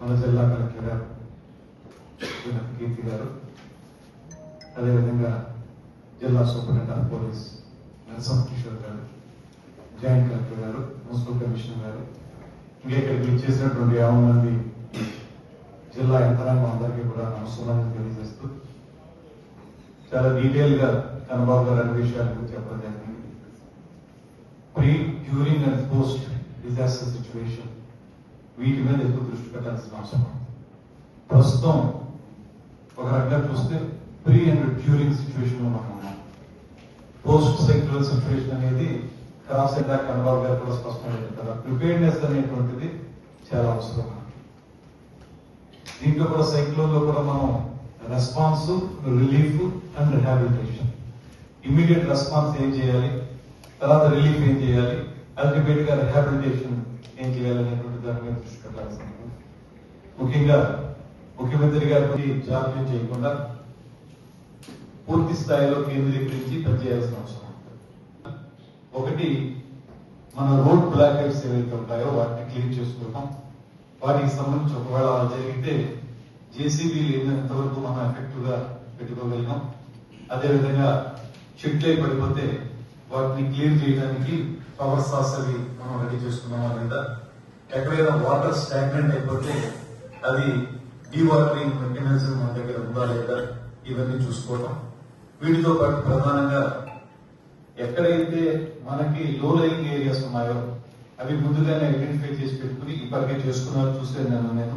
మన జిల్లా కలెక్టర్ గారు కీర్తి గారు అదేవిధంగా జిల్లా సూపరింటెండెంట్ ఆఫ్ పోలీస్ నరసం కిషోర్ గారు జాయింట్ కలెక్టర్ గారు మున్సిపల్ కమిషనర్ గారు ఇంకా ఇక్కడికి ఇచ్చేసినటువంటి యాభై మంది జిల్లా యంత్రాంగం అందరికీ కూడా నమస్కారం తెలియజేస్తూ చాలా డీటెయిల్గా కనబాబు గారు అన్ని విషయాల గురించి చెప్పడం జరిగింది. Pre during and post disaster situation వీటి మీద ఎక్కువ దృష్టి పెట్టాల్సిన అవసరం ఉంది. ప్రస్తుతం ఒక రకంగా చూస్తే ప్రీ అండ్ డ్యూరింగ్ సిచ్యువేషన్లో మనం ఉన్నాం. పోస్ట్ సెక్యులర్ సిచ్యువేషన్ అనేది క్రాస్ ఇందాక కన్వాల్ గారు కూడా స్పష్టంగా చెప్పారు ప్రిపేర్నెస్ అనేటువంటిది చాలా అవసరం దీంట్లో కూడా సైక్లోన్లో కూడా మనం response relief and rehabilitation immediate response ఏం చేయాలి? తర్వాత రిలీఫ్ ఏం చేయాలి? అల్టిమేట్గా రిహాబిలిటేషన్ ఏం చేయాలి దాని మీద దృష్టి ముఖ్యంగా ముఖ్యమంత్రి గారికి జాప్యం చేయకుండా పూర్తి స్థాయిలో కేంద్రీకరించి పనిచేయాల్సిన అవసరం ఒకటి మన రోడ్ బ్లాకేట్స్ ఏవైతే ఉంటాయో వాటిని క్లీన్ చేసుకుంటాం. వాటికి సంబంధించి ఒకవేళ అలా జరిగితే జేసీబీ లేనంత వరకు మనం ఎఫెక్టివ్గా పెట్టుకోగలిగాం. అదేవిధంగా చెట్లే పడిపోతే వాటిని క్లియర్ చేయడానికి పవర్ సాస్ అవి మనం రెడీ చేసుకున్నాం లేదా ఎక్కడైనా వాటర్ స్టాగ్నెంట్ అయిపోతే అది డీవాటరింగ్ మెకానిజం మన దగ్గర ఉందా లేదా ఇవన్నీ చూసుకోవడం వీటితో పాటు ప్రధానంగా ఎక్కడైతే మనకి లో లయింగ్ ఏరియాస్ ఉన్నాయో అవి ముందుగానే ఐడెంటిఫై చేసి పెట్టుకుని ఇప్పటికే చేసుకున్నారు చూస్తే నేను నేను.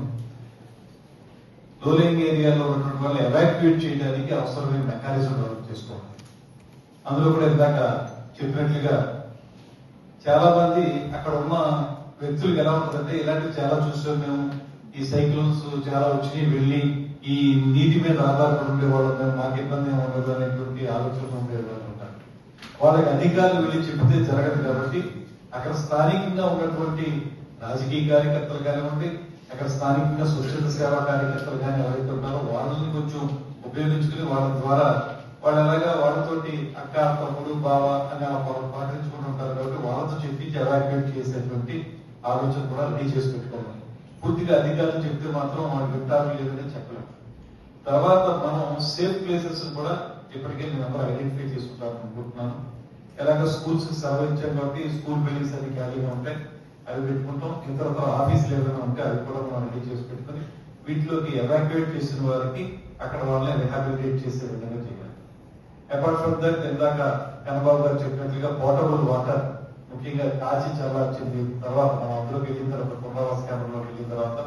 లోలింగ్ ఏరియాలో ఉన్నటువంటి వాళ్ళు ఎవాక్యుయేట్ చేయడానికి అవసరమైన మెకానిజం డెవలప్ చేసుకోవాలి. అందులో కూడా ఇందాక చెప్పినట్లుగా చాలా మంది అక్కడ ఉన్న వ్యక్తులకు ఎలా ఉంటుందంటే ఇలాంటివి చాలా చూసాం మేము. ఈ సైక్లోన్స్ చాలా వచ్చినాయి వెళ్ళి ఈ నీటి మీద ఆధారపడి ఉండేవాళ్ళు మేము మాకు ఇబ్బంది ఉండదు అనేటువంటి ఆలోచనలు ఉండేవాళ్ళు ఉంటారు. వాళ్ళకి అధికారులు వెళ్ళి చెప్తే జరగదు కాబట్టి అక్కడ స్థానికంగా ఉన్నటువంటి రాజకీయ కార్యకర్తలు కానివ్వండి అక్కడ స్థానికంగా స్వచ్ఛంద సేవా కార్యకర్తలు కానీ ఎవరైతే ఉన్నారో వాళ్ళని కొంచెం ఉపయోగించుకుని వాళ్ళ ద్వారా వాళ్ళు ఎలాగా వాళ్ళతోటి అక్క తమ్ముడు బావ అని ఆ పాటించుకుంటూ వాళ్ళతో అలాట్మెంట్ చేసేటువంటి ఆలోచన కూడా రెడీ చేసి పెట్టుకోవాలి పూర్తిగా అధికారులు చెప్తే మాత్రం వాళ్ళు వింటారు లేదని చెప్పలేము తర్వాత మనం సేఫ్ ప్లేసెస్ కూడా ఇప్పటికే నేను అందరూ ఐడెంటిఫై చేసుకుంటాను అనుకుంటున్నాను. ఎలాగ స్కూల్స్ సెలవు ఇచ్చాం కాబట్టి స్కూల్ బిల్డింగ్స్ అన్ని ఖాళీగా ఉంటాయి. అవి పెట్టుకుంటాం. ఇతర ఆఫీసులు ఏదైనా ఉంటే అవి కూడా మనం రెడీ చేసి పెట్టుకుని వీటిలోకి ఎవాక్యుయేట్ చేసిన వారికి అక్కడ వాళ్ళని రిహాబిలిటేట్ చేసే విధంగా చేయాలి. అపార్ట్ ఫ్రమ్ దట్ ఇందాక కనబాబు గారు చెప్పినట్లుగా పోర్టబుల్ వాటర్ ముఖ్యంగా కాచి చల్లార్చింది తర్వాత మనం అందులోకి వెళ్ళిన తర్వాత పునరావాస వెళ్ళిన తర్వాత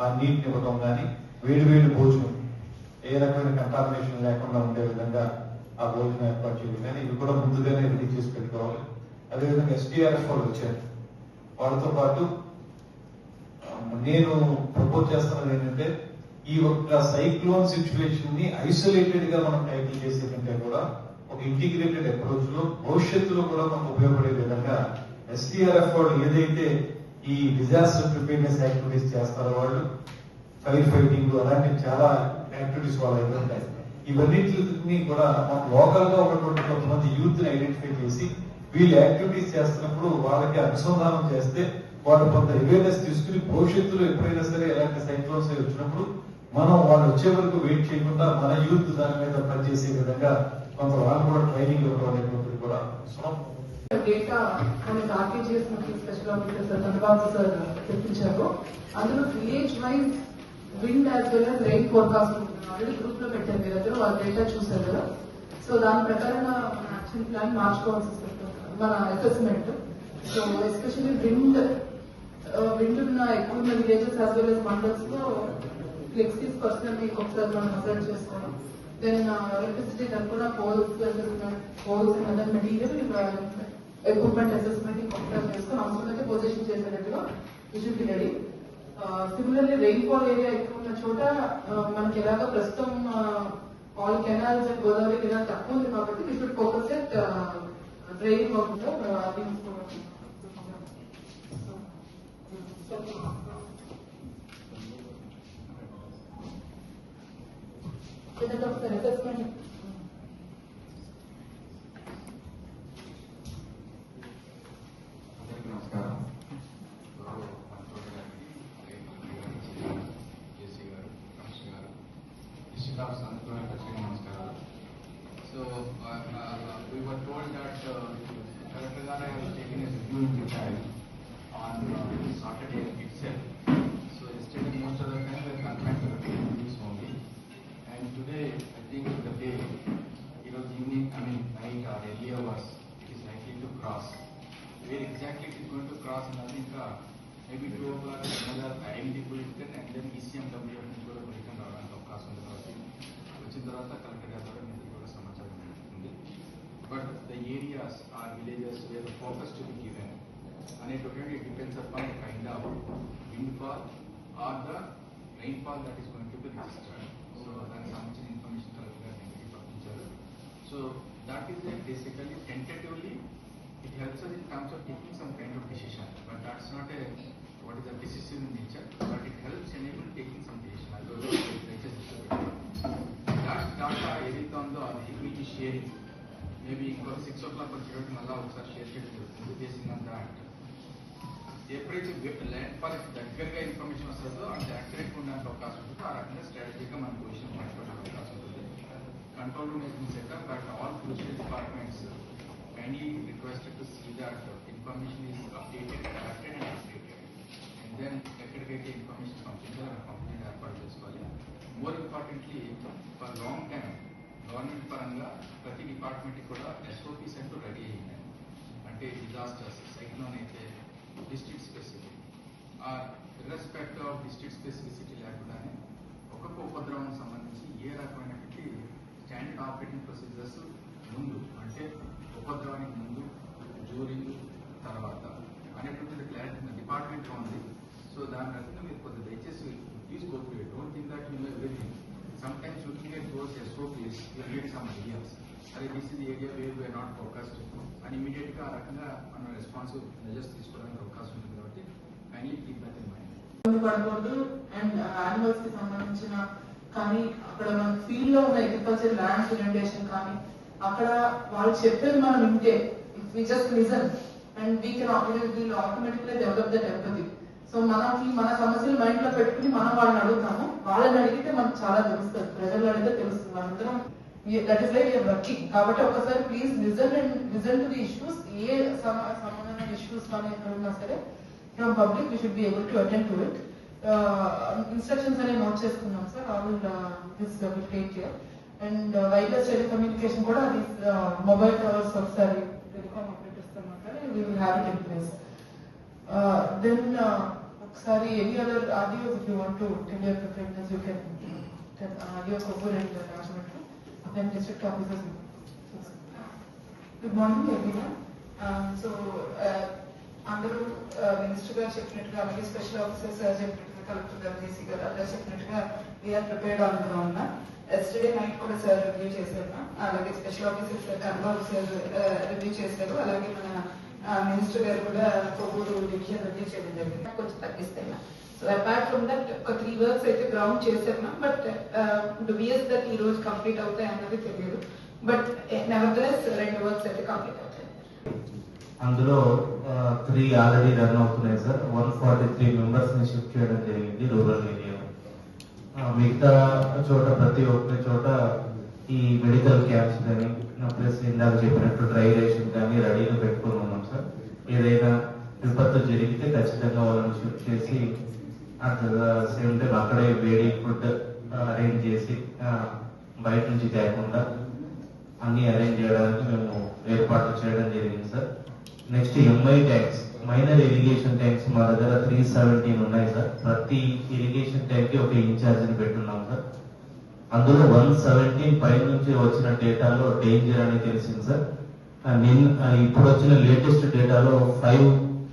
ఆ నీటిని ఇవ్వడం కానీ వేడి వేడి భోజనం ఏ రకమైన కంటామినేషన్ లేకుండా ఉండే విధంగా ఆ భోజనం ఏర్పాటు చేయడం కానీ ఇవి కూడా ముందుగానే రెడీ చేసి పెట్టుకోవాలి. అదేవిధంగా ఎస్టీఆర్ఎఫ్ వాళ్ళు వచ్చారు. వాళ్ళతో పాటు నేను ప్రపోజ్ చేస్తున్నది ఏంటంటే ఈ ఒక్క సైక్లోన్ సిచ్యువేషన్ని ఐసోలేటెడ్గా మనం టైటిల్ చేసే కంటే కూడా ఒక ఇంటిగ్రేటెడ్ అప్రోచ్లో భవిష్యత్తులో కూడా మనకు ఉపయోగపడే విధంగా ఎస్టీఆర్ఎఫ్ వాళ్ళు ఏదైతే ఈ డిజాస్టర్ ప్రిపేర్నెస్ యాక్టివిటీస్ చేస్తారో వాళ్ళు ఫైర్ ఫైటింగ్ అలాంటి చాలా యాక్టివిటీస్ వాళ్ళు అయితే ఉంటాయి. ఇవన్నింటిని కూడా మనం లోకల్గా ఉన్నటువంటి కొంతమంది యూత్ని ఐడెంటిఫై చేసి వీళ్ళు యాక్టివిటీస్ చేస్తున్నప్పుడు వాళ్ళకి అనుసంధానం చేస్తే వాళ్ళు కొంత అవేర్నెస్ తీసుకుని భవిష్యత్తులో ఎప్పుడైనా సరే ఎలాంటి సైక్లోన్స్ వచ్చినప్పుడు మనం వాళ్ళు వచ్చే వరకు వెయిట్ చేయకుండా మన యూత్ దాని మీద పనిచేసే విధంగా కొంత వాళ్ళు కూడా ట్రైనింగ్ ఇవ్వడం కూడా డేటా మనకి ఆర్టీజీఎస్ నుంచి special officer sir Chandrababu sir తెప్పించారు. అందులో village wise wind as well as rain forecast already గ్రూప్లో పెట్టారు మీరు అందరూ వాళ్ళ డేటా చూసారు కదా. సో దాని ప్రకారంగా యాక్షన్ ప్లాన్ మార్చుకోవాల్సి వస్తుంది. మన assessment so especially wind wind ఉన్న ఎక్కువ ఉన్న విలేజెస్ యాజ్ వెల్ as మండల్స్లో ఫ్లెక్సీస్ పర్సనల్ ఒకసారి మనం అసెట్ చేసుకోవడం దెన్ ఎలక్ట్రిసిటీ దాని కూడా poles assessment poles and other material equipment assessment ఇంకొకసారి చేసుకొని అవసరమైతే position చేసేటట్టుగా visual ready similarly rainfall area ఎక్కువ ఉన్న చోట uh, మనకి ఎలాగ ప్రస్తుతం all canals and Godavari canal తక్కువ ఉంది కాబట్టి we should focus at draining of ఒకసారి అసెస్మెంట్ అందరికీ నమస్కారం the areas are villages where the focus to be given. And it, depends upon the kind of windfall or the rainfall that is going to be registered. So that's how much information that we are getting from each other. So that is basically tentatively. It helps us in terms of taking some kind of decision, but that's not a o'clock వచ్చేటప్పుడు మళ్ళీ ఒకసారి share చేయడం జరుగుతుంది basing on that ఎప్పుడైతే land policy దగ్గరగా information వస్తుందో అంత accurate ఉండడానికి అవకాశం ఉంటుంది ఆ రకంగా స్ట్రాటజీగా మన పొజిషన్ మాట్లాడే అవకాశం ఉంటుంది control room has been set up, but all crucial departments uh, kindly requested to see that uh, information is updated, corrected and updated. And then ఎక్కడికైతే ఇన్ఫర్మేషన్ పంపించాలో ఆ కంపెనీ ఏర్పాటు చేసుకోవాలి more importantly for long time government పరంగా ప్రతి department కూడా SOPs అంటూ ready అయ్యింది అంటే డిజాస్టర్స్ సైక్లోన్ అయితే డిస్ట్రిక్ట్ స్పెసిఫిక్ ఆ ఇర్రెస్పెక్ట్ ఆఫ్ డిస్ట్రిక్ట్ స్పెసిఫిసిటీ లేకుండానే ఒక్కొక్క ఉపద్రవం సంబంధించి ఏ రకమైనటువంటి స్టాండర్డ్ ఆపరేటింగ్ ప్రొసీజర్స్ ముందు అంటే ఉపద్రవానికి ముందు డ్యూరింగ్ తర్వాత అనేటువంటి క్లారిటీ డిపార్ట్మెంట్లో ఉంది. సో దాని రకంగా మీరు కొద్దిగా దయచేసి please go through it don't think that you know everything sometimes looking at those SOPs you some ideas అరే this is area where we're not focused అని ఇమీడియట్గా ఆ రకంగా మనం రెస్పాన్సివ్ మెజర్స్ తీసుకోవడానికి అవకాశం ఉంటుంది కాబట్టి kindly keep that in mind పడకూడదు అండ్ యానిమల్స్ uh, కి సంబంధించిన కానీ అక్కడ మన ఫీల్డ్లో ఉన్న అగ్రికల్చర్ ల్యాండ్ ఇరిటేషన్ కానీ అక్కడ వాళ్ళు చెప్పేది మనం వింటే. We just listen and we can we'll automatically develop that empathy so మనకి మన సమస్యలు మైండ్లో పెట్టుకుని మనం వాళ్ళని అడుగుతాము. వాళ్ళని అడిగితే మనకు చాలా తెలుస్తుంది. ప్రజలు అడిగితే తెలుస్తుంది. అందరం దట్ ఇస్ లైక్ వర్కింగ్ కాబట్టి ఒకసారి please listen and listen to the issues ఏ సమ- సంబంధమైన ఇష్యూస్ కానీ ఉన్నా సరే from public we should be able to attend to it instructions అనేవి నోట్ చేసుకున్నాం sir. All this will take care and wireless telecommunication కూడా మొబైల్ టవర్స్ uh, ఒకసారి telecom operators మాట్లాడి we will have it in place then ఒకసారి any other audio if you want to tell your preference you can audio కొబ్బరి and Rajahmundry then district officers good morning everyone so అందరూ minister గారు చెప్పినట్టుగా అలాగే special officers చెప్పినట్టుగా collector గారు JC గారు అందరూ చెప్పినట్టుగా we're prepared on ground yesterday night కూడా సార్ రివ్యూ చేశారు అలాగే స్పెషల్ ఆఫీసర్స్ కన్వర్వ్ సార్ రివ్యూ చేశారు. అలాగే మన మినిస్టర్ గారు కూడా కొవ్వూరు డివిజన్ చేయడం జరిగింది. కొంచెం తగ్గిస్తాయి సో అపార్ట్ ఫ్రమ్ దట్ ఒక త్రీ వర్క్స్ అయితే గ్రౌండ్ చేశాను బట్ డుబియస్ దట్ ఈ రోజు కంప్లీట్ అవుతాయి అన్నది తెలియదు. బట్ నెవర్దలెస్ రెండు వర్క్స్ అయితే కంప్లీట్ అవుతాయి. అందులో త్రీ ఆల్రెడీ రన్ అవుతున్నాయి సార్. వన్ ఫార్టీ త్రీ మెంబర్స్ని షిఫ్ట్ చేయడం జరిగింది రూరల్ ఏరియా మిగతా చోట ప్రతి ఒక్క చోట ఈ మెడికల్ క్యాంప్స్ కానీ ప్లస్ ఇందాక చెప్పినట్టు డ్రై రేషన్ కానీ రెడీగా పెట్టుకుని ఉన్నాం సార్. ఏదైనా విపత్తు జరిగితే ఖచ్చితంగా వాళ్ళని షిఫ్ట్ చేసి అట్ సేమ్ టైం అక్కడే వేడి ఫుడ్ అరేంజ్ చేసి బయట నుంచి తేకుండా అన్ని అరేంజ్ చేయడానికి మేము ఏర్పాట్లు చేయడం జరిగింది sir. Next MI tanks minor irrigation tanks మా దగ్గర త్రీ సెవెంటీన్ ఉన్నాయి సార్. ప్రతి ఇరిగేషన్ ట్యాంక్కి ఒక ఇన్ఛార్జ్ని పెట్టున్నాం సార్. అందులో వన్ సెవెంటీన్ పై నుంచి వచ్చిన డేటాలో డేంజర్ అని తెలిసింది సార్. నిన్న ఇప్పుడు వచ్చిన లేటెస్ట్ డేటాలో ఫైవ్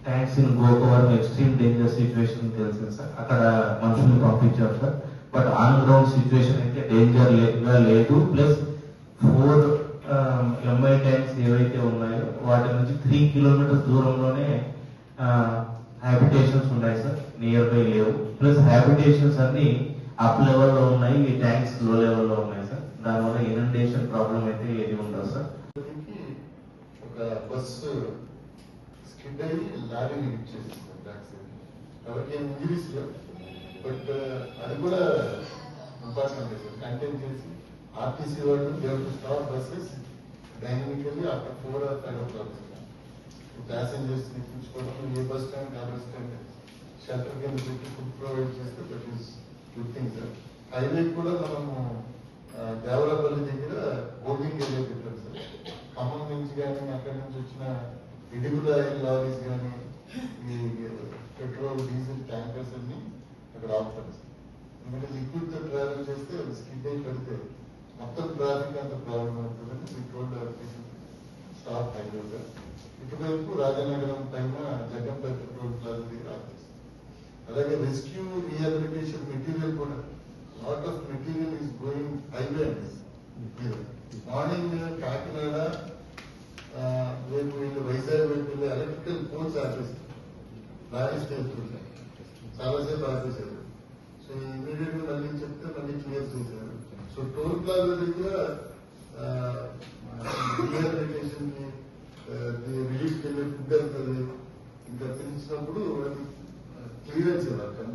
ట్యాంక్స్ ఇన్ గోకోవర్ ఎక్స్ట్రీమ్ డేంజర్ సిచ్యువేషన్ తెలిసింది సార్. అక్కడ మనుషుల్ని పంపించారు sir. But on ground situation అయితే డేంజర్ లేదు. ప్లస్ ఫోర్ ఎంఐ ట్యాంక్స్ ఏవైతే ఉన్నాయో వాటి నుంచి త్రీ కిలోమీటర్స్ దూరంలోనే హ్యాబిటేషన్స్ ఉన్నాయి సార్. నియర్ బై లేవు. ప్లస్ హ్యాబిటేషన్స్ అన్ని అప్ లెవెల్లో ఉన్నాయి ఈ ట్యాంక్స్లో లెవెల్లో ఉన్నాయి సార్. దానివల్ల ఇనండేషన్ ప్రాబ్లం అయితే ఏది ఉండదు సార్. ఒక బస్సు స్కిడ్ అయ్యి లారీని హిట్ చేసింది కాబట్టి సైడ్ ఇంగ్లీష్లో బట్ uh, అది కూడా ఇంపార్టెంట్ కంటెంట్ చేసి ఆర్టీసీ వాళ్ళు Dev stop buses dynamically after four or five o'clock passengers ఎక్కించుకోవడం ఏ బస్ స్టాండ్ ఆ బస్ స్టాండ్ షెల్టర్ కింద పెట్టి ఫుడ్ ప్రొవైడ్ చేస్తే that is good thing sir highway కూడా మనము ఆ, దేవరాపల్లి దగ్గర హోల్డింగ్ ఏరియా పెట్టాం సార్. ఖమ్మం నుంచి కానీ అక్కడి నుంచి వచ్చిన ఇడిగుల లారీస్ కానీ పెట్రోల్ డీజిల్ ట్యాంకర్స్ అన్ని అక్కడ ఆపుతాం సార్. ఎందుకంటే లిక్విడ్తో ట్రావెల్ చేస్తే అది స్కిడ్ అయి పడితే మొత్తం ట్రాఫిక్ అంత ప్రాబ్లం అవుతుందని పెట్రోల్ స్టాప్ హైవే సార్ ఇటువైపు రాజనగరం పైన జగన్ పెట్రోల్ ప్లాజా దగ్గర అలాగే రెస్క్యూ రీహాబిలిటేషన్ మెటీరియల్ కూడా lot of material is going highway అండి మార్నింగ్ కాకినాడ ఆ, రేపు వీళ్ళు వైజాగ్ వైపు వెళ్ళి ఎలక్ట్రికల్ పోల్స్ ఆపేస్తారు లారీస్ వెళ్తుంటాయి చాలాసేపు ఆపేశారు సో ఇమీడియట్గా మళ్ళీ చెప్తే మళ్ళీ క్లియర్ చేశారు. సో టోల్ ప్లాజా దగ్గర రీహాబిలిటేషన్కి రిలీఫ్ వెళ్ళే ఫుడ్ వెళ్తుంది ఇంకా Do you 可能